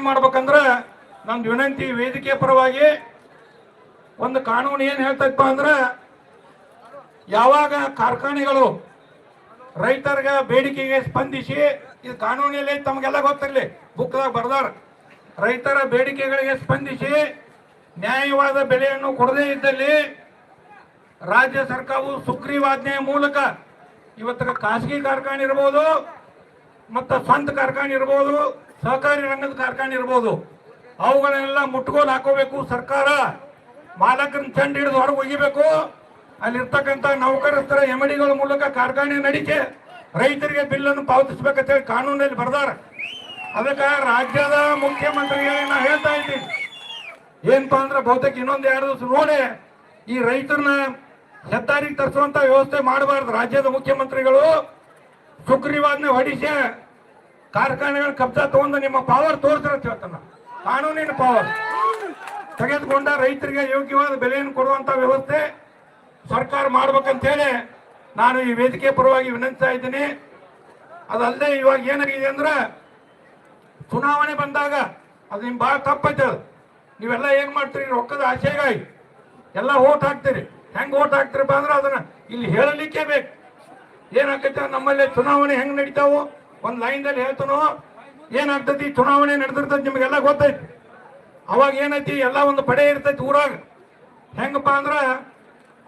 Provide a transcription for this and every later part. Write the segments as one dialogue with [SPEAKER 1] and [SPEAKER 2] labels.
[SPEAKER 1] ಏನ್ ಮಾಡ್ಬೇಕಂದ್ರ ನಮ್ದು ವಿನಂತಿ ವೇದಿಕೆ ಪರವಾಗಿ ಒಂದು ಕಾನೂನು ಏನ್ ಹೇಳ್ತೈತಪ್ಪ ಅಂದ್ರೆ ಯಾವಾಗ ಕಾರ್ಖಾನೆಗಳು ರೈತರಿಗೆ ಬೇಡಿಕೆಗೆ ಸ್ಪಂದಿಸಿ ಇದು ಕಾನೂನಲ್ಲಿ ತಮಗೆಲ್ಲ ಗೊತ್ತಿರಲಿ, ಬುಕ್ದಾಗ ಬರ್ದಾರ. ರೈತರ ಬೇಡಿಕೆಗಳಿಗೆ ಸ್ಪಂದಿಸಿ ನ್ಯಾಯವಾದ ಬೆಲೆಯನ್ನು ಕೊಡದೇ ಇದ್ದಲ್ಲಿ ರಾಜ್ಯ ಸರ್ಕಾರವು ಸುಗ್ರೀವಾಜ್ಞೆಯ ಮೂಲಕ ಇವತ್ತಿಗೆ ಖಾಸಗಿ ಕಾರ್ಖಾನೆ ಇರ್ಬೋದು, ಮತ್ತು ಸ್ವಂತ ಕಾರ್ಖಾನೆ ಇರ್ಬೋದು ಸಹಕಾರಿ ರಂಗದ ಕಾರ್ಖಾನೆ ಇರ್ಬೋದು. ಅವುಗಳನ್ನೆಲ್ಲ ಮುಟ್ಗೋಲು ಹಾಕೋಬೇಕು ಸರ್ಕಾರ. ಮಾಲಕರನ್ನ ಚಂಡ್ ಹಿಡಿದು ಹೊರಗೆ ಒಗಿಬೇಕು. ಅಲ್ಲಿರ್ತಕ್ಕಂಥ ನೌಕರಸ್ಥರ ಎಮಡಿಗಳ ಮೂಲಕ ಕಾರ್ಖಾನೆ ನಡಿಕೆ ರೈತರಿಗೆ ಬಿಲ್ಲನ್ನು ಪಾವತಿಸ್ಬೇಕಂತೇಳಿ ಕಾನೂನಲ್ಲಿ ಬರ್ದಾರ. ಅದಕ್ಕೆ ರಾಜ್ಯದ ಮುಖ್ಯಮಂತ್ರಿಗಳಿಗೆ ನಾನು ಹೇಳ್ತಾ ಇದ್ದೀನಿ. ಏನಪ್ಪಾ ಅಂದ್ರೆ ಬಹುತೇಕ ಇನ್ನೊಂದು ಎರಡು ದಿವಸ ನೋಡಿ ಈ ರೈತರನ್ನ ಹೆದ್ದಾರಿಗೆ ತರಿಸುವಂತ ವ್ಯವಸ್ಥೆ ಮಾಡಬಾರ್ದು. ರಾಜ್ಯದ ಮುಖ್ಯಮಂತ್ರಿಗಳು ಸುಗ್ರೀವಾಜ್ಞೆ ಹೊಡಿಸಿ ಕಾರ್ಖಾನೆಗಳ ಕಬ್ಜಾ ತಗೊಂಡು ನಿಮ್ಮ ಪವರ್ ಅಂತ ಹೇಳ್ತಾನ. ಕಾನೂನಿನ ಪವರ್ ತೆಗೆದುಕೊಂಡ ರೈತರಿಗೆ ಯೋಗ್ಯವಾದ ಬೆಲೆಯನ್ನು ಕೊಡುವಂತ ವ್ಯವಸ್ಥೆ ಸರ್ಕಾರ ಮಾಡ್ಬೇಕಂತೇಳಿ ನಾನು ಈ ವೇದಿಕೆ ಪರವಾಗಿ ವಿನಂತಿಸ್ತಾ ಇದ್ದೀನಿ. ಅದಲ್ಲದೆ ಇವಾಗ ಏನಾಗಿದೆ ಅಂದ್ರೆ ಚುನಾವಣೆ ಬಂದಾಗ ಅದು ನಿಮ್ ಭಾಳ ತಪ್ಪೈತೆ ಅದು. ನೀವೆಲ್ಲ ಏನ್ ಮಾಡ್ತೀರಿ? ರೊಕ್ಕದ ಆಸೆಗಾಗಿ ಎಲ್ಲ ಓಟ್ ಹಾಕ್ತೀರಿ. ಹೆಂಗ್ ಓಟ್ ಹಾಕ್ತಿರಪ್ಪ ಅಂದ್ರೆ ಅದನ್ನ ಇಲ್ಲಿ ಹೇಳಲಿಕ್ಕೆ ಬೇಕು. ಏನಾಗೈತೆ? ನಮ್ಮಲ್ಲಿ ಚುನಾವಣೆ ಹೆಂಗ್ ನಡೀತಾವು ಒಂದ್ ಲೈನ್ದಲ್ಲಿ ಹೇಳ್ತಾನೋ, ಏನಾಗ್ತೈತಿ? ಚುನಾವಣೆ ನಡೆದಿರ್ತೈತಿ, ನಿಮಗೆಲ್ಲ ಗೊತ್ತೈತಿ. ಅವಾಗ ಏನೈತಿ? ಎಲ್ಲ ಒಂದು ಪಡೆ ಇರ್ತೈತಿ ಊರಾಗ. ಹೆಂಗಪ್ಪ ಅಂದ್ರ,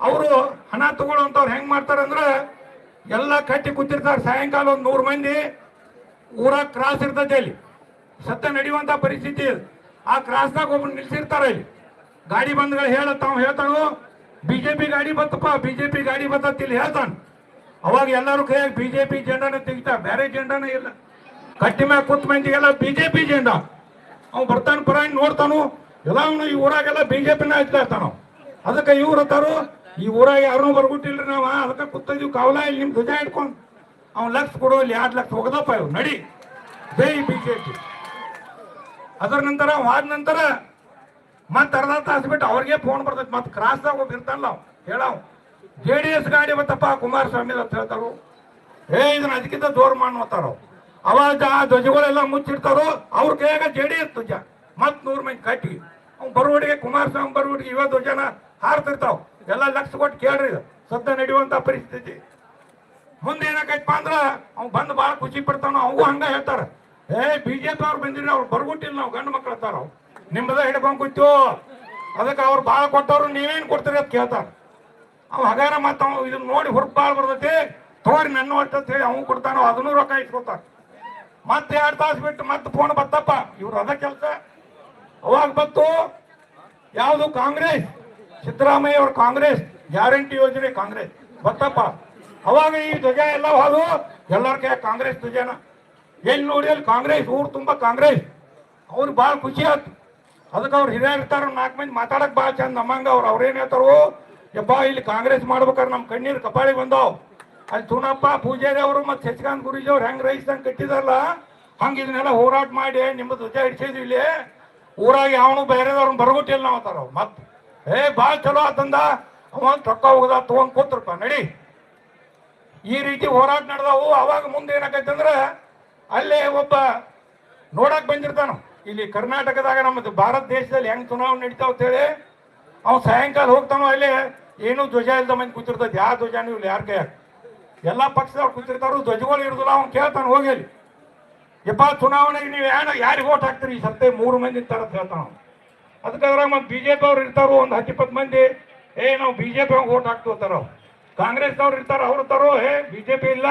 [SPEAKER 1] ಅವರು ಹಣ ತಗೊಳ್ಳೋಂಥವ್ರು ಹೆಂಗ್ ಮಾಡ್ತಾರಂದ್ರೆ, ಎಲ್ಲ ಕಟ್ಟಿ ಕೂತಿರ್ತಾರೆ. ಸಾಯಂಕಾಲ ಒಂದು ನೂರು ಮಂದಿ ಊರಾಗ ಕ್ರಾಸ್ ಇರ್ತೈತಿ ಅಲ್ಲಿ. ಸತ್ಯ ನಡೆಯುವಂತ ಪರಿಸ್ಥಿತಿ. ಆ ಕ್ರಾಸ್ನಾಗ ಒಬ್ಬರು ನಿಲ್ಸಿರ್ತಾರ ಇಲ್ಲಿ. ಗಾಡಿ ಬಂದ್ಗಳು ಹೇಳ ಅವ್ ಹೇಳ್ತಾನು ಬಿಜೆಪಿ ಗಾಡಿ ಬತ್ತಪ್ಪ ಬಿಜೆಪಿ ಗಾಡಿ ಬತ್ತತ್, ಇಲ್ಲಿ ಹೇಳ್ತಾನ. ಅವಾಗ ಎಲ್ಲರೂ ಕೈಯಾಗ ಬಿಜೆಪಿ ಜೆಂಡಾನ ತೆಗಿತಾರ ಬೇರೆ ಜೆಂಡಾನ ಇಲ್ಲ. ಕಟ್ಟಿ ಮ್ಯಾಗ ಕೂತ್ ಮಂದಿಗೆಲ್ಲ ಬಿಜೆಪಿ ಜೆಂಡಾ. ಅವ್ನು ಬರ್ತಾನ ಪರ ನೋಡ್ತಾನು, ಎಲ್ಲ ಅವನು ಈ ಊರಾಗೆಲ್ಲ ಬಿಜೆಪಿನ ಇರ್ತಾನ ಅದಕ್ಕೆ ಇವ್ರು ಅಂತಾರು, ಈ ಊರಾಗ ಯಾರೂ ಬರ್ಬಿಟ್ಟಿಲ್ರಿ ನಾವ, ಅದಕ್ಕೆ ಕೂತಿದ್ವಿ, ಕಾವಲ ಇಲ್ಲಿ, ನಿಮ್ ಧ್ವಜ ಇಟ್ಕೊಂಡು ಅವ್ನ್ ಲಕ್ಷ ಕೊಡು ಇಲ್ಲಿ ಎರಡು ಲಕ್ಷ, ಹೋಗದಪ್ಪ ಇವ್ ನಡಿ. ಜೈ ಬಿಜೆಪಿ. ಅದರ ನಂತರ ಆದ ನಂತರ ಮತ್ತೆ ಅರ್ಧ ತಾಸು ಬಿಟ್ಟು ಅವ್ರಿಗೆ ಫೋನ್ ಬರ್ತೈತಿ, ಮತ್ತೆ ಕ್ರಾಸ್ದಾಗ ಒಬ್ಬ ಇರ್ತಾನಲ್ಲ ಅವ್ ಹೇಳವ್. ಜೆ ಡಿ ಎಸ್ ಗಾಡಿ ಬಂತಪ್ಪ, ಕುಮಾರಸ್ವಾಮಿ ಅಂತ ಹೇಳ್ತಾರು? ಏ, ಇದನ್ನ ಅದಕ್ಕಿಂತ ದೂರ ಮಾಡ್ತಾರ ಅವಾಗ ಆ ಧ್ವಜಗಳೆಲ್ಲ ಮುಚ್ಚಿಡ್ತಾರೋ? ಅವ್ರ ಕೈಯಾಗ ಜೆ ಡಿ ಎಸ್ ಧ್ವಜ. ಮತ್ ನೂರ್ ಮಂದಿ ಕಟ್ಟಿ. ಅವ್ನು ಬರುವಡಿಗೆ ಕುಮಾರಸ್ವಾಮಿ ಬರುವಡಿಗೆ ಇವ ಧ್ವಜನ ಹಾರ್ತಿರ್ತಾವ. ಎಲ್ಲ ಲಕ್ಷ ಕೊಟ್ಟು ಕೇಳ್ರಿ ಸದ್ದ ನಡೆಯುವಂತ ಪರಿಸ್ಥಿತಿ. ಮುಂದೆ ಏನಾಗೈತಪ್ಪ ಅಂದ್ರ, ಅವ್ನು ಬಂದು ಭಾಳ ಖುಷಿ ಪಡ್ತಾನ ಅವು ಹಂಗ ಹೇಳ್ತಾರ. ಏ, ಬಿಜೆಪಿ ಅವ್ರು ಬಂದಿರಿ ಅವ್ರು ಬರ್ಬಿಟ್ಟಿಲ್ಲ ನಾವು ಗಂಡು ಮಕ್ಳು ಅಂತಾರ ಅವ್ ನಿಮ್ಮದ ಹಿಡ್ಕೊಂಡ್ ಕೂತು ಅದಕ್ಕೆ ಅವ್ರು ಭಾಳ ಕೊಟ್ಟವ್ರು ನೀವೇನ್ ಕೊಡ್ತೀರಿ ಅಂತ ಕೇಳ್ತಾರ. ಅವ್ ಹಗಾರ ಮತ್ತ ಇದನ್ನ ನೋಡಿ ಹುರ್ಬಾಳ್ ಬರ್ತೈತಿ. ತೋರಿ ನನ್ನ ಅಂತ ಹೇಳಿ ಅವ್ನು ಕೊಡ್ತಾನ ಅದನ್ನೂ ರೊಕ್ಕ ಇಟ್ಕೊತಾರ ಮತ್ತೆ ಎರಡು ತಾಸು ಬಿಟ್ಟು ಮತ್ತೆ ಫೋನ್ ಬತ್ತಪ್ಪ. ಇವ್ರು ಅದ ಕೆಲಸ. ಅವಾಗ ಬತ್ತು ಯಾವುದು ಕಾಂಗ್ರೆಸ್? ಸಿದ್ದರಾಮಯ್ಯ ಅವ್ರ ಕಾಂಗ್ರೆಸ್. ಗ್ಯಾರಂಟಿ ಯೋಜನೆ ಕಾಂಗ್ರೆಸ್. ಬತ್ತಪ್ಪ. ಅವಾಗ ಈ ಧ್ವಜ ಎಲ್ಲ ಹೋದು ಎಲ್ಲರ ಕೈ ಕಾಂಗ್ರೆಸ್ ಧ್ವಜನ. ಎಲ್ಲಿ ನೋಡಿ ಅಲ್ಲಿ ಕಾಂಗ್ರೆಸ್? ಊರು ತುಂಬಾ ಕಾಂಗ್ರೆಸ್. ಅವ್ರು ಭಾಳ ಖುಷಿ ಆಯ್ತು ಅದಕ್ಕೆ ಅವ್ರು ಹಿರಿಯರ್ ಇರ್ತಾರ ನಾಲ್ಕು ಮಂದಿ ಮಾತಾಡಕ್ ಭಾಳ ಚಂದ ನಮ್ಮಂಗ ಅವ್ರು ಅವ್ರೇನ್ ಹೇಳ್ತಾರೋ ಯಪ್ಪ ಇಲ್ಲಿ ಕಾಂಗ್ರೆಸ್ ಮಾಡ್ಬೇಕಾದ್ರೆ ನಮ್ಮ ಕಣ್ಣೀರು ಕಪಾಳಿ ಬಂದವ್. ಅಲ್ಲಿ ತುಣಪ್ಪ, ಪೂಜಾರಿ ಅವರು ಮತ್ತೆ ಶಶಿಕಾಂತ್ ಗುರೂಜಿ ಅವ್ರು ಹೆಂಗ್ ರೈತಂಗ್ ಕಟ್ಟಿದಾರಲ್ಲ, ಹಂಗ ಇದನ್ನೆಲ್ಲ ಹೋರಾಟ ಮಾಡಿ ನಿಮ್ಮ ಧ್ವಜ ಹಿಡ್ಸಿದ್ವಿ ಇಲ್ಲಿ. ಊರಾಗ ಯಾವನು ಬೇರೆದವ್ರನ್ನ ಬರಗುಟ್ಟಿಲ್ಲ ನಾವು ಮತ್ ಮತ್ತೆ ಏ ಭಾಳ ಚಲೋ ಆತಂದ. ಅವನ್ ರೊಕ್ಕ ಹೋಗದ, ತಗೊಂಡ್ ಕೂತ್ರಪ್ಪ, ನಡಿ. ಈ ರೀತಿ ಹೋರಾಟ ನಡೆದವು. ಅವಾಗ ಮುಂದೆ ಏನಾಗೈತೆ ಅಂದ್ರೆ ಅಲ್ಲೇ ಒಬ್ಬ ನೋಡಕ್ ಬಂದಿರ್ತಾನ ಇಲ್ಲಿ ಕರ್ನಾಟಕದಾಗ ನಮ್ಮ ಭಾರತ ದೇಶದಲ್ಲಿ ಹೆಂಗ್ ಚುನಾವಣೆ ನಡೀತಾವ ಅಂತೇಳಿ ಅವ್ ಸಾಯಂಕಾಲ ಹೋಗ್ತಾನೋ ಅಲ್ಲಿ ಏನು ಧ್ವಜ ಇಲ್ದ ಮಂದಿ ಕೂತಿರ್ತೈತಿ. ಯಾವ ಧ್ವಜ ನೀವು ಯಾರ ಕೈಯಾಗ? ಎಲ್ಲಾ ಪಕ್ಷದವ್ರು ಕೂತಿರ್ತಾರು, ಧ್ವಜಗಳು ಇರುದಿಲ್ಲ, ಅವ್ನು ಕೇಳ್ತಾನೆ, ಹೋಗಿ ಅಲ್ಲಿ ಯಪ್ಪ, ಚುನಾವಣೆಗೆ ನೀವು ಏನು ಯಾರಿಗೆ ಓಟ್ ಹಾಕ್ತೀರಿ? ಈ ಸತ್ತೆ ಮೂರು ಮಂದಿ ತರ ಹೇಳ್ತಾನ ಅದಕ್ಕೆ ಅದ್ರಾಗ ಮತ್ತೆ ಬಿಜೆಪಿ ಅವ್ರು ಇರ್ತಾರೋ, ಒಂದು ಹತ್ತಿಪ್ಪತ್ತು ಮಂದಿ. ಏ, ನಾವು ಬಿಜೆಪಿ ಓಟ್ ಹಾಕ್ತಿರ್ತಾರ ಕಾಂಗ್ರೆಸ್ ಅವ್ರು ಇರ್ತಾರೋ, ಅವ್ರು ತರೋ ಏ, ಬಿಜೆಪಿ ಇಲ್ಲ.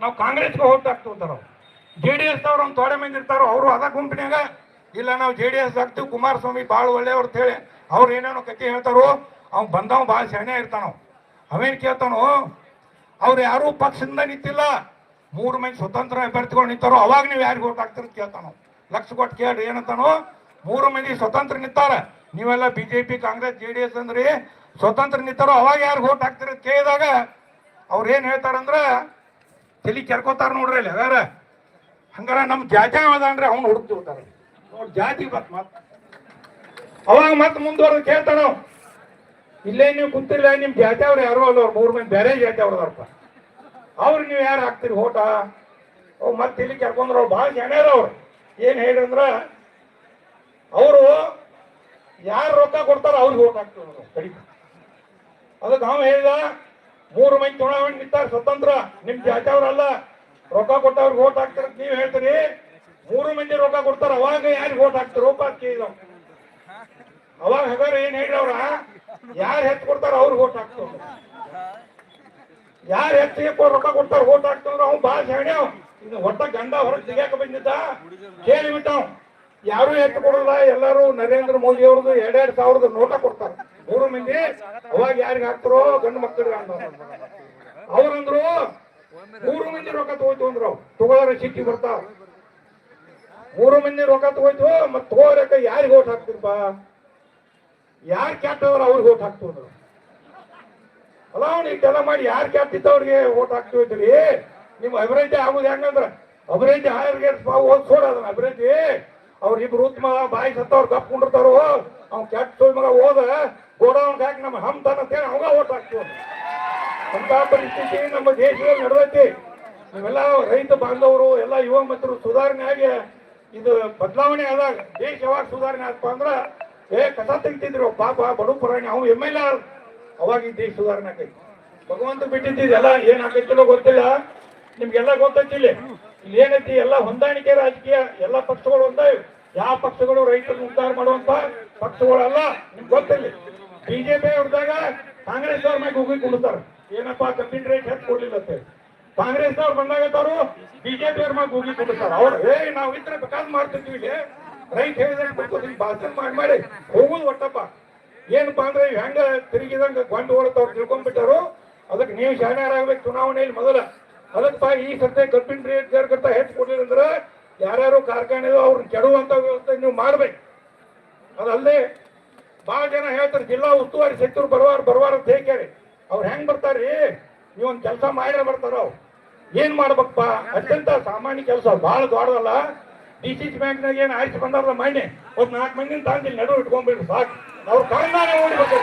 [SPEAKER 1] ನಾವು ಕಾಂಗ್ರೆಸ್ಗೆ ಓಟ್ ಹಾಕ್ತಿರ್ತಾರ ಜೆ ಡಿ ಎಸ್ ಅವ್ರು ಒಂದು ಥೋಡೆ ಮಂದಿ ಇರ್ತಾರೋ, ಅವರು ಅದ ಗುಂಪಿನಾಗ ಇಲ್ಲ, ನಾವು ಜೆ ಡಿ ಎಸ್ ಹಾಕ್ತಿವಿ, ಕುಮಾರಸ್ವಾಮಿ ಭಾಳ ಒಳ್ಳೆಯವ್ರು ಅಂತೇಳಿ ಅವ್ರು ಏನೇನೋ ಕತೆ ಹೇಳ್ತಾರೋ ಅವ್ನು ಬಂದವ್ ಭಾಳ ಸೆಣೆ ಇರ್ತಾನವ್. ಅವೇನ್ ಕೇಳ್ತಾನೋ, ಅವ್ರು ಯಾರೂ ಪಕ್ಷದಿಂದ ನಿಂತಿಲ್ಲ. ಮೂರು ಮಂದಿ ಸ್ವತಂತ್ರ ಅಭ್ಯರ್ಥಿಗಳು ನಿಂತಾರೋ, ಅವಾಗ ನೀವು ಯಾರಿಗೆ ಓಟ್ ಹಾಕ್ತೀರ ಕೇಳ್ತಾನೋ ಲಕ್ಷ ಕೊಟ್ಟು ಕೇಳ್ರಿ, ಏನಂತಾನೋ, ಮೂರು ಮಂದಿ ಸ್ವತಂತ್ರ ನಿಂತಾರ. ನೀವೆಲ್ಲ BJP, Congress, J D S ಅಂದ್ರಿ, ಸ್ವತಂತ್ರ ನಿಂತಾರೋ, ಅವಾಗ ಯಾರು ಓಟ್ ಹಾಕ್ತಿರ ಕೇಳಿದಾಗ ಅವ್ರು ಏನು ಹೇಳ್ತಾರಂದ್ರೆ, ತಲಿ ಕೆರ್ಕೋತಾರ ನೋಡ್ರಿ ಅಲ್ಲಿ, ಹಂಗಾರ. ಹಂಗಾರ ನಮ್ಮ ಜಾತಿ ಅದಾನ್ರಿ, ಅವ್ನು ಹುಡುಕ್ತಿರ್ತಾರೆ ನೋಡಿ ಜಾತಿ ಬತ್ ಮತ್. ಅವಾಗ ಮತ್ತೆ ಮುಂದುವರೆದು ಕೇಳ್ತಾನ ಅವ. ಇಲ್ಲೇ ನೀವು ಕುಂತಿಲ್ಲ ನಿಮ್ ಜಾತಿಯವ್ರು ಯಾರೋ ಅಲ್ಲ ಅವ್ರು, ಮೂರು ಮಂದಿ ಬೇರೆ ಜಾತಿ ಅವ್ರದಾರಪ್ಪ ಅವ್ರು ನೀವು ಯಾರು ಹಾಕ್ತೀರಿ ಓಟ? ಅವ್ ಮತ್ತೆ ಇಲ್ಲಿ ಕರ್ಕೊಂಡ್ರ ಅವ್ರು, ಭಾಳ ಜನ ಅವ್ರು. ಏನ್ ಹೇಳಿದ್ರ ಅವರು ಯಾರು ರೊಕ್ಕ ಕೊಡ್ತಾರ ಅವ್ರಿಗೆ ಓಟ್ ಹಾಕ್ತೀವಿ ಕಡಿಮೆ. ಅದಕ್ಕೆ ನಾವು ಹೇಳಿದ, ಮೂರು ಮಂದಿ ಚುನಾವಣೆ ನಿಂತಾರ ಸ್ವತಂತ್ರ, ನಿಮ್ ಜಾತಿಯವ್ರಲ್ಲ ರೊಕ್ಕ ಕೊಟ್ಟವ್ರಿಗೆ ಓಟ್ ಹಾಕ್ತಾರ ನೀವ್ ಹೇಳ್ತೀರಿ. ಮೂರು ಮಂದಿ ರೊಕ್ಕ ಕೊಡ್ತಾರ, ಅವಾಗ ಯಾರಿಗೆ ಓಟ್ ಹಾಕ್ತಾರೋ? ಕೇಳಿದವ್ ಅವಾಗ ಹಾಗಾದ್ರೆ ಏನ್ ಹೇಳಿದವ್ರ? ಯಾರು ಹೆಚ್ಚು ಕೊಡ್ತಾರ ಅವ್ರು ಓಟ್ ಹಾಕ್ತಾವ ಯಾರು ಹೆಚ್ಚಿಗೆ ರೊಕ್ಕ ಕೊಡ್ತಾರ ಓಟ್ ಹಾಕ್ತಾರ ಅವ್ನು ಬಾಳ ಅವ. ಇದು ಒಟ್ಟ ಗಂಡ ಹೊರಗೆ ತೆಗಿಯಾಕ ಬಂದಿದ್ದ? ಕೇಳಿ ಬಿಟ್ಟವ್ ಯಾರು ಹೆಚ್ಚು ಕೊಡಲ್ಲ, ಎಲ್ಲರೂ ನರೇಂದ್ರ ಮೋದಿ ಅವ್ರದ್ದು ಎರಡೆರಡು ಸಾವಿರದ ನೋಟ ಕೊಡ್ತಾರ. ಮೂರು ಮಂದಿ ಅವಾಗ ಯಾರಿಗೆ ಹಾಕ್ತಾರೋ ಗಂಡು ಮಕ್ಕಳಿಗೆ ಅಂದ ಅವ್ರಂದ್ರು ಮೂರು ಮಂದಿ ರೊಕ್ಕ ತಗೋಯ್ತು ಅಂದ್ರು. ತಗೊಳ್ಳೋರ ಸಿಕ್ಕಿ ಬರ್ತಾವ. ಮೂರು ಮಂದಿ ರೊಕ್ಕ ತಗೋಯ್ತು ಮತ್ ತಗೋರಕ್ಕ ಯಾರಿಗೆ ಓಟ್ ಹಾಕ್ತಿರ್ಪ ಯಾರು ಕೆಟ್ಟವ್ರು ಅವ್ರಿಗೆ ಓಟ್ ಹಾಕ್ತವ್ರು ಅಲ್ಲ ಇಷ್ಟೆಲ್ಲ ಮಾಡಿ ಯಾರು ಕೆಟ್ಟಿದ್ದವ್ರಿಗೆ ಓಟ್ ಹಾಕ್ತಿದ್ರಿ ನಿಮ್ ಅಭಿವೃದ್ಧಿ ಆಗುದು ಹೆಂಗಂದ್ರ? ಅಭಿವೃದ್ಧಿ ಹಾಯರ್ಗೆ ಓದ್ಸೋಡ ಅದನ್ನ ಅಭಿವೃದ್ಧಿ. ಅವ್ರಿಬ್ರು ಉತ್ತಮ ಬಾಯಿ ಸತ್ತವ್ರು ಕಪ್ಕೊಂಡಿರ್ತಾರೋ, ಅವ್ನ್ ಕೆಟ್ಟ ಸುಳ್ ಮಗ ಹೋದ ಗೋಡೌನ್ ಹಾಕಿ ನಮ್ಮ ಹಂತನ ಅಂತೇಳಿ ಅವಾಗ ಓಟ್ ಹಾಕ್ತೀವಿ ಅಂತ ಪರಿಸ್ಥಿತಿ ನಮ್ಮ ದೇಶದಲ್ಲಿ ನಡೆದೈತಿ. ನೀವೆಲ್ಲ ರೈತ ಬಾಂಧವರು, ಎಲ್ಲ ಯುವ ಮಿತ್ರರು ಸುಧಾರಣೆ ಆಗಿ ಇದು ಬದಲಾವಣೆ ಆದಾಗ, ದೇಶ ಯಾವಾಗ ಸುಧಾರಣೆ ಆಗ್ತಾ ಅಂದ್ರ ಏ, ಕಸ ತೆಗಿತಿದ್ರು ಪಾಪ ಬಡು ಪುರಾಣಿ, ಅವ್ ಎಂ ಎಲ್ ಅವಾಗ ಈ ದೇಶ ಸುಧಾರಣೆ ಆಕೈತಿ ಭಗವಂತ ಬಿಟ್ಟಿದ್ದೆಲ್ಲ ಏನ್ ಆಕೈತಿಲ್ಲೋ ಗೊತ್ತಿಲ್ಲ. ನಿಮ್ಗೆಲ್ಲ ಗೊತ್ತೈತಿ ಇಲ್ಲಿ ಇಲ್ಲಿ ಏನೈತಿ, ಎಲ್ಲ ಹೊಂದಾಣಿಕೆ ರಾಜಕೀಯ, ಎಲ್ಲ ಪಕ್ಷಗಳು ಒಂದಾಯ್ ಯಾವ ಪಕ್ಷಗಳು ರೈತರನ್ನ ಉದ್ಧಾರ ಮಾಡುವಂತ ಪಕ್ಷಗಳಲ್ಲ, ನಿಮ್ಗೆ ಗೊತ್ತಿಲ್ಲ. ಬಿಜೆಪಿ ಹೊಡೆದಾಗ ಕಾಂಗ್ರೆಸ್ ಅವ್ರ ಮ್ಯಾಗ ಹೋಗಿ ಕುಡ್ತಾರ ಏನಪ್ಪಾ, ಕಬ್ಬಿನ ರೇಟ್ ಹೆಚ್ಚು ಕೊಡ್ಲಿಲ್ಲ. ಕಾಂಗ್ರೆಸ್ ಅವ್ರು ಬಂದಾಗತ್ತವರು ಬಿಜೆಪಿ ಅವ್ರ ಮ್ಯಾಗ ಹೋಗಿ ಕುಡ್ತಾರ ಅವ್ರು ಏ ನಾವು ಇದ್ರೆ ಬೇಕಾದ್ ಮಾಡ್ತಿದ್ವಿ ರೈತ ಹೇಳಿದಂಗೆ ಬರ್ಕೋತೀನಿ ಭಾಷಣ ಮಾಡಿ ಮಾಡಿ. ಹೋಗುದು ಒಟ್ಟಪ್ಪ ಏನಪ್ಪಾ ಅಂದ್ರೆ ಹೆಂಗ ತಿರುಗಿದಂಗ ಗೊಂಡು ಓಡತ್ತವ್ರು ತಿಳ್ಕೊಂಡ್ಬಿಟ್ಟಾರು, ಅದಕ್ಕೆ ನೀವು ಶಾಣ್ಯರಾಗ್ಬೇಕು ಚುನಾವಣೆಯಲ್ಲಿ ಮೊದಲ. ಅದಕ್ಕೆ ಈ ಸರ್ತೆ ಕಬ್ಬಿನ ರೇಟ್ ಸೇರ್ಕಂತ ಹೆಚ್ಚು ಕೊಡ್ಲಿಲ್ಲ ಅಂದ್ರೆ ಯಾರ್ಯಾರು ಕಾರ್ಖಾನೆ ಅವ್ರನ್ನ ಕೆಡುವಂತ ವ್ಯವಸ್ಥೆ ನೀವು ಮಾಡ್ಬೇಕು. ಅದಲ್ಲದೆ ಬಹಳ ಜನ ಹೇಳ್ತಾರೆ, ಜಿಲ್ಲಾ ಉಸ್ತುವಾರಿ ಸಚಿವರು ಬರುವಾರ ಬರುವಾರ ಅಂತ ಹೇಳ್ಯಾರಿ ಅವ್ರು ಹೆಂಗ್ ಬರ್ತಾರ್ರಿ ನೀವೊಂದ್ ಕೆಲಸ ಮಾಡ್ಯಾರ ಬರ್ತಾರ ಅವ್ರು. ಏನ್ ಮಾಡ್ಬೇಕಪ್ಪ? ಅತ್ಯಂತ ಸಾಮಾನ್ಯ ಕೆಲಸ ಬಹಳ ದೊಡ್ಡದಲ್ಲ. ಡಿ ಸಿ ಸಿ ಬ್ಯಾಂಕ್ನಾಗ ಏನ್ ಆಯ್ತು ಬಂದವ್ರ ಮಣ್ಣೆ? ಒಂದ್ ನಾಲ್ಕು ಮಂದಿನ ಇಲ್ಲಿ ನಡು ಇಟ್ಕೊಂಡ್ಬಿಡ್ರಿ ಸಾಕು. ಅವ್ರ ಕಾರಣನೇ ಓಡಿಬೇಕು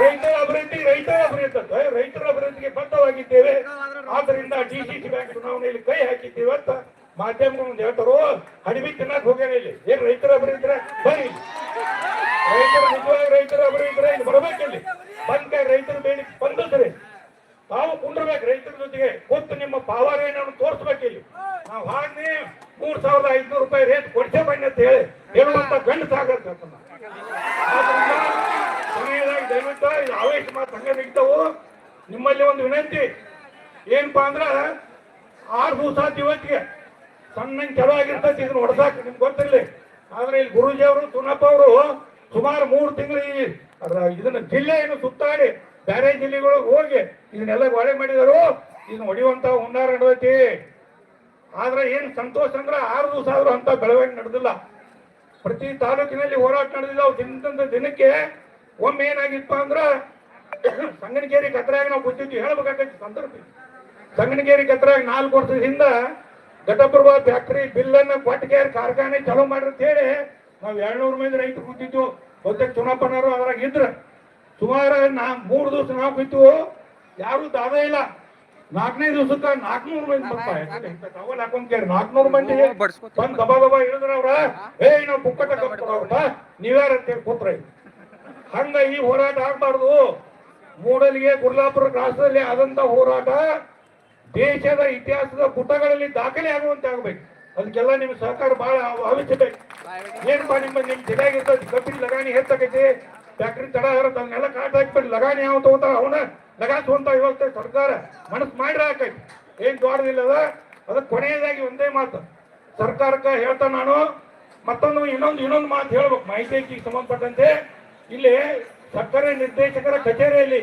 [SPEAKER 1] ರೈತರ ಅಭಿವೃದ್ಧಿ ರೈತರ ಅಭಿವೃದ್ಧಿ ರೈತರ ಅಭಿವೃದ್ಧಿಗೆ ಬದ್ಧವಾಗಿದ್ದೇವೆ. ಆದ್ರಿಂದ ಡಿ ಸಿ ಸಿ ಬ್ಯಾಂಕ್ ಚುನಾವಣೆಯಲ್ಲಿ ಕೈ ಹಾಕಿದ್ದೇವೆ ಅಂತ ಮಾಧ್ಯಮಗಳು ಒಂದು ಹೇಳ್ತಾರೋ, ಅಡವಿ ತಿನ್ನಕ್ ಹೋಗ್ಯಾರ ಇಲ್ಲಿ. ಏನ್ ರೈತರ ಅಭಿವೃದ್ಧಿ ಬನ್ನಿ. ರೈತರ ನಿಜವಾಗಿ ರೈತರ ಅಭಿವೃದ್ಧಿ ಇಲ್ಲಿ ಬರ್ಬೇಕಿಲ್ಲಿ. ಬಂದ ರೈತರ ಬೇಡಿ ಸ್ಪಂದಿಸ್ರಿ ತಾವು ಕುಂಡ್ರಬೇಕು ರೈತರ ಜೊತೆಗೆ. ಗೊತ್ತು ನಿಮ್ಮ ಪವರ್ ಏನನ್ನು ತೋರಿಸ್ಬೇಕಿಲ್ಲಿ ನಾವು ಹಾಗೆ ಮೂರ್ ಸಾವಿರದ ಐದ್ನೂರು ರೂಪಾಯಿ ರೇಟ್ ಕೊಡ್ಸೇ ಬನ್ನಿ ಅಂತ ಹೇಳಿ ಹೇಳುವಂತ ಗಂಡು ಸಾಗರ್ ಕೊನೆಯದಾಗಿ ದಯವಿಟ್ಟು ಇದು ಆವೇಶ ಮಾತು ಹಂಗೆ ನಿಗ್ತಾವು ನಿಮ್ಮಲ್ಲಿ ಒಂದು ವಿನಂತಿ. ಏನಪ್ಪಾ ಅಂದ್ರ ಆರು ದಿವಸ ಇವತ್ತಿಗೆ ಸಣ್ಣ ಚಲೋ ಆಗಿರ್ತೈತಿ, ಇದನ್ನ ಹೊಡ್ಸಾಕ ನಿಮ್ಗೆ ಗೊತ್ತಿರಲಿ. ಆದ್ರೆ ಇಲ್ಲಿ ಗುರುಜಿ ಅವರು ತುನಪ್ಪ ಅವರು ಸುಮಾರು ಮೂರು ತಿಂಗಳು ಇದನ್ನ ಜಿಲ್ಲೆಯನ್ನು ಸುತ್ತಾಡಿ ಬೇರೆ ಜಿಲ್ಲೆಗಳಿಗೆ ಹೋಗಿ ಇದನ್ನೆಲ್ಲ ಗೋಡೆ ಮಾಡಿದರು. ಇದನ್ನ ಹೊಡಿಯುವಂತ ಹುನ್ನಾರ ನಡೆದೈತಿ. ಆದ್ರೆ ಏನ್ ಸಂತೋಷ ಅಂದ್ರೆ ಆರು ದಿವಸ ಆದ್ರೂ ಅಂತ ಬೆಳವಣಿಗೆ ನಡೆದಿಲ್ಲ. ಪ್ರತಿ ತಾಲೂಕಿನಲ್ಲಿ ಹೋರಾಟ ನಡೆದಿಲ್ಲ ದಿನದಿಂದ ದಿನಕ್ಕೆ ಒಮ್ಮೆ ಏನಾಗಿತ್ತು ಅಂದ್ರ ಸಂಗನಗೇರಿ ಕತ್ರಾಗ ನಾವು ಕೂತಿದ್ವಿ. ಹೇಳ್ಬೇಕಾಗೈತಿ ಸಂದರ್ಭ ಸಂಗನಗೇರಿ ಕತ್ರಾಗ ನಾಲ್ಕು ವರ್ಷದಿಂದ ಘಟಪ್ರಭಾ ಫ್ಯಾಕ್ಟರಿ ಬಿಲ್ಲನ್ನ ಕೊಟ್ಟಿಗೆ ಕಾರ್ಖಾನೆ ಚಾಲೂ ಮಾಡಿರ್ತೇಳಿ ನಾವು ಎರಡ್ನೂರು ಮಂದಿ ರೈತರು ಕೂತಿದ್ವು. ಗೊತ್ತ ಚುನಾಪಣರು ಅದ್ರಾಗ ಇದ್ರ ಸುಮಾರು ನಾ ಮೂರು ದಿವಸ ನಾವು ಕೂತು ಯಾರು ದಾದ ಇಲ್ಲ. ನಾಲ್ಕನೇ ದಿವಸಕ್ಕ ನಾಲ್ಕನೂರು ಮಂದಿ ಟವಲ್ ಹಾಕೊಂಡ್ ಕೇಳಿ ನಾಲ್ಕನೂರು ಮಂದಿ ಬಂದ್ ಗಬಾ ಗಬಾ ಹೇಳಿದ್ರ ಅವ್ರ. ಏ ನಾವ್ ಪುಕ್ಕಟ ಕಪ್ಪ ನೀವ್ಯಾರ ಅಂತೇಳಿ ಕೂತ್ರ. ಹಂಗ ಈ ಹೋರಾಟ ಆಗ್ಬಾರ್ದು. ಮೂಡಲಿಗೆ ಗುರ್ಲಾಪುರ ರಾಷ್ಟ್ರದಲ್ಲಿ ಆದಂತ ಹೋರಾಟ ದೇಶದ ಇತಿಹಾಸದ ಪುಟಗಳಲ್ಲಿ ದಾಖಲೆ ಆಗುವಂತೆ ಆಗ್ಬೇಕು. ಅದಕ್ಕೆಲ್ಲ ನಿಮ್ ಸಹಕಾರ ಬಹಳ ಏನ್ ಮಾಡಿ ನಿಮ್ಮ ನಿಮ್ ಜಿಲ್ಲೆಗಿರ್ತದೆ ಕಬ್ಬಿನ ಲಗಾಣಿ ಹೆಚ್ಚಾಗೈತಿ ಫ್ಯಾಕ್ಟ್ರಿ ತಡ ಇರುತ್ತೆ ಅವನ್ನೆಲ್ಲ ಕಾಟ್ ಹಾಕ್ಬಿಟ್ಟು ಲಗಾನ ಯಾವ ಅಂತ ಅವನ ಲಗಾಸುವಂತ ಇವತ್ತೆ ಸರ್ಕಾರ ಮನಸ್ಸು ಮಾಡ್ರೆ ಹಾಕೈತಿ ಏನ್ ದೊಡ್ಡದಿಲ್ಲ ಅದ ಅದಕ್ಕೆ ಕೊನೆಯದಾಗಿ ಒಂದೇ ಮಾತು. ಸರ್ಕಾರಕ್ಕೆ ಹೇಳ್ತಾ ನಾನು, ಮತ್ತೊಂದು ಇನ್ನೊಂದು ಇನ್ನೊಂದು ಮಾತು ಹೇಳ್ಬೇಕು. ಮಾಹಿತಿ ಸಂಬಂಧಪಟ್ಟಂತೆ ಇಲ್ಲಿ ಸಕ್ಕರೆ ನಿರ್ದೇಶಕರ ಕಚೇರಿಯಲ್ಲಿ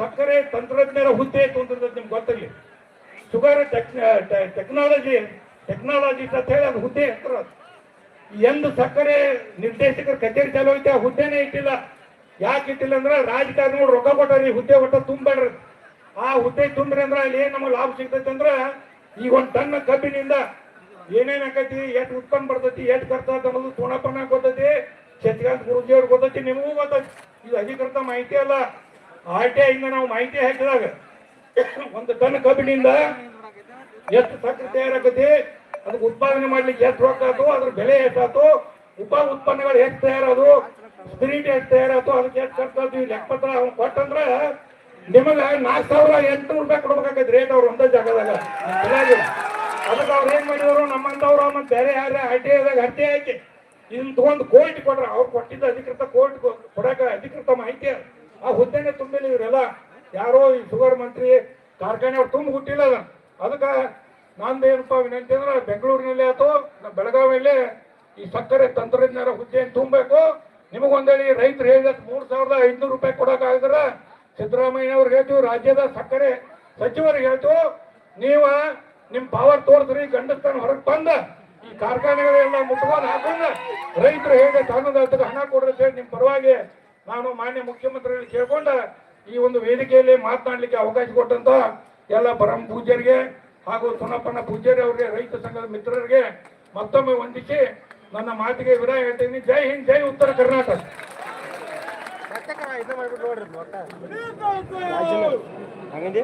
[SPEAKER 1] ಸಕ್ಕರೆ ತಂತ್ರಜ್ಞರ ಹುದ್ದೆ ತುಂಬಿರ್ತದೆ ನಿಮ್ಗೆ ಗೊತ್ತಿರಲಿ? ಶುಗರ್ ಟೆಕ್ನಾಲಜಿ ಟೆಕ್ನಾಲಜಿ ಅಂತ ಹೇಳಿ ಅದು ಹುದ್ದೆ ಹೆಸರು. ಎಂದು ಸಕ್ಕರೆ ನಿರ್ದೇಶಕರ ಕಚೇರಿ ಚಾಲು ಐತೆ ಹುದ್ದೆನೇ ಇಟ್ಟಿಲ್ಲ. ಯಾಕೆ ಇಟ್ಟಿಲ್ಲ ಅಂದ್ರೆ ರಾಜಕಾರಣಿಗಳು ರೊಕ್ಕ ಕೊಟ್ಟಾರ ಹುದ್ದೆ ಒಟ್ಟ ತುಂಬಬೇಡ್ರಿ. ಆ ಹುದ್ದೆ ತುಂಬ್ರಿ ಅಂದ್ರೆ ಅಲ್ಲಿ ಏನ್ ನಮಗೆ ಲಾಭ ಸಿಗ್ತೈತೆ ಅಂದ್ರ ಈಗ ಒಂದ್ ಟನ್ ಕಬ್ಬಿನಿಂದ ಏನೇನ್ ಆಕೈತಿ, ಎಷ್ಟು ಉತ್ಪನ್ನ ಬರ್ತೈತಿ, ಎಷ್ಟು ಖರ್ಚು ಆತ ಅನ್ನೋದು ಸೋಣಪ್ಪನ ಗೊತ್ತೈತಿ. ಶಶಿಕಾಂತ್ ಗುರುಜಿ ಅವ್ರಿಗೆ ಗೊತ್ತೈತಿ, ನಿಮಗೂ ಗೊತ್ತೈತಿ. ಇದು ಅಧಿಕೃತ ಮಾಹಿತಿ ಅಲ್ಲ. ಆರ್ ಟಿ ನಾವು ಮಾಹಿತಿ ಹಾಕಿದಾಗ ಒಂದು ಟನ್ ಕಬ್ಬಿನಿಂದ ಎಷ್ಟು ಸಕ್ಕರೆ ತಯಾರಾಗತಿ ಅದಕ್ಕೆ ಉತ್ಪಾದನೆ ಮಾಡ್ಲಿಕ್ಕೆ ಎಷ್ಟು ರೊಕ್ಕ ಆಯ್ತು ಅದ್ರ ಬೆಲೆ ಎಷ್ಟಾಯ್ತು, ಉಪ ಉತ್ಪನ್ನಗಳು ಎಷ್ಟು ತಯಾರದು ಸ್ಪಿರಿಟ್ ಎಷ್ಟು ತಯಾರಾಯ್ತು, ಅದಕ್ಕೆ ಎಷ್ಟು ಖರ್ಚಾತು ಈ ಲೆಕ್ಕಪತ್ರ ಅವ್ನು ಕೊಟ್ಟಂದ್ರೆ ನಿಮಗೆ ನಾಲ್ಕು ಸಾವಿರ ಎಂಟುನೂರು ರೂಪಾಯಿ ಕೊಡ್ಬೇಕಾಗೈತೆ ರೇಟ್ ಅವ್ರು ಒಂದೇ ಜಾಗದಾಗ. ಅದಕ್ಕೆ ಅವ್ರು ಏನ್ ಮಾಡಿದ್ರು ನಮ್ಮಂತವ್ರು ಮತ್ತೆ ಬೇರೆ ಯಾರ ಆರ್ ಟಿ ಐದಾಗ ಹಟ್ಟಿ ಹಾಕಿ ಇದನ್ನ ತಗೊಂಡು ಕೋರ್ಟ್ ಕೊಡ್ರ ಅವ್ರು ಕೊಟ್ಟಿದ್ದ ಅಧಿಕೃತ ಕೋರ್ಟ್ ಕೊಡಕ ಅಧಿಕೃತ ಮಾಹಿತಿ. ಆ ಹುದ್ದೆನೆ ತುಂಬಿಲ್ಲ ಇವರೆಲ್ಲ. ಯಾರೋ ಈ ಶುಗರ್ ಮಂತ್ರಿ ಕಾರ್ಖಾನೆ ಅವ್ರು ತುಂಬ ಹುಟ್ಟಿಲ್ಲ ಅದಕ್ಕೆ ನಂದೇನಪ್ಪ ವಿನಂತಿ ಅಂದ್ರೆ ಬೆಂಗಳೂರಿನಲ್ಲಿ ಆಯ್ತು, ನಮ್ಮ ಬೆಳಗಾವಿಯಲ್ಲಿ ಈ ಸಕ್ಕರೆ ತಂತ್ರಜ್ಞಾನ ಹುದ್ದೆಯನ್ನು ತುಂಬಬೇಕು. ನಿಮಗೊಂದೇಳಿ ರೈತರು ಹೇಳಿದ ಮೂರು ಸಾವಿರದ ಐನೂರು ರೂಪಾಯಿ ಕೊಡೋಕ್ಕಾಗಿದ್ರೆ ಸಿದ್ದರಾಮಯ್ಯ ಅವ್ರಿಗೆ ಹೇಳ್ತೀವಿ, ರಾಜ್ಯದ ಸಕ್ಕರೆ ಸಚಿವರಿಗೆ ಹೇಳ್ತೀವಿ ನೀವು ನಿಮ್ಮ ಪವರ್ ತೋರಿಸ್ರಿ, ಗಂಡಸ್ತಾನ ಹೊರಗೆ ಬಂದ, ಈ ಕಾರ್ಖಾನೆಗಳೆಲ್ಲ ಮುಟ್ಕೊಂಡು ಹಾಕೊಂಡ ರೈತರು ಹೇಗೆ ತಾನದ ಹಣ ಕೊಡ್ರಿ ಹೇಳಿ ನಿಮ್ ಪರವಾಗಿ ನಾನು ಮಾನ್ಯ ಮುಖ್ಯಮಂತ್ರಿಗಳು ಕೇಳ್ಕೊಂಡ ಈ ಒಂದು ವೇದಿಕೆಯಲ್ಲಿ ಮಾತನಾಡಲಿಕ್ಕೆ ಅವಕಾಶ ಕೊಟ್ಟಂತ ಎಲ್ಲ ಪರಮ ಪೂಜ್ಯರಿಗೆ ಹಾಗೂ ಸುನಪ್ಪನ ಪೂಜ್ಯರಿ ಅವರಿಗೆ ರೈತ ಸಂಘದ ಮಿತ್ರರಿಗೆ ಮತ್ತೊಮ್ಮೆ ವಂದಿಸಿ ನನ್ನ ಮಾತಿಗೆ ವಿರಾಯ ಹೇಳ್ತೀನಿ. ಜೈ ಹಿಂದ್ ಜೈ ಉತ್ತರ ಕರ್ನಾಟಕ.
[SPEAKER 2] ಹಂಗಂದಿ?